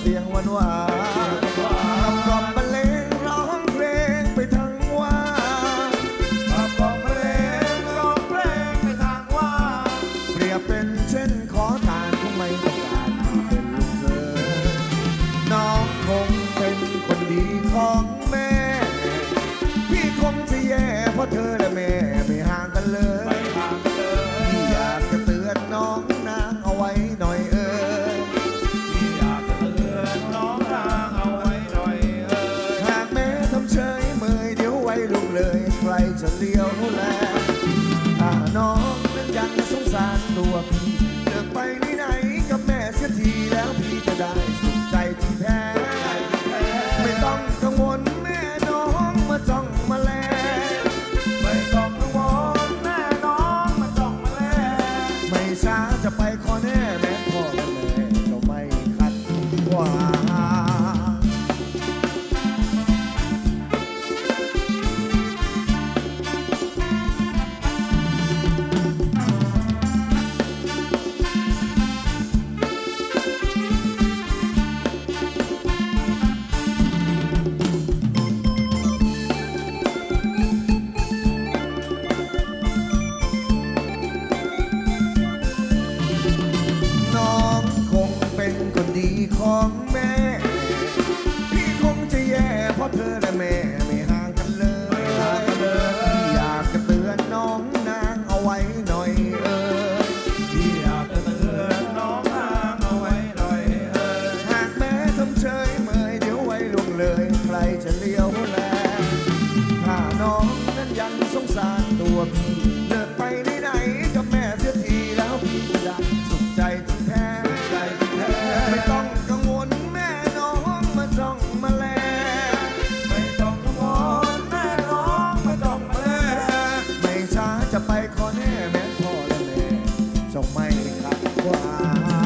เสียงหวานหวานทำกล่อมบรรเลงร้องเพลงไปทั้งวันขับกล่อมเลงร้องเพลงในทางว่า เปรียบเป็นเช่นขอทานคงไม่ต้องการเป็นลูกเธอน้องคงเป็นคนดีของแม่ พี่คงจะแย่เพราะเธอและ แลถ้าน้องนั้นยังสงสารตัวพี่เลิกไปไหนกับแม่เสียทีแล้วพี่จะได้สุขใจที่แท้ไม่ต้องกังวลแม่น้องมาจ้องมาแลไม่ต้องกังวลแม่น้องมาจ้องมาแลไม่ช้าจะไป เ Dari.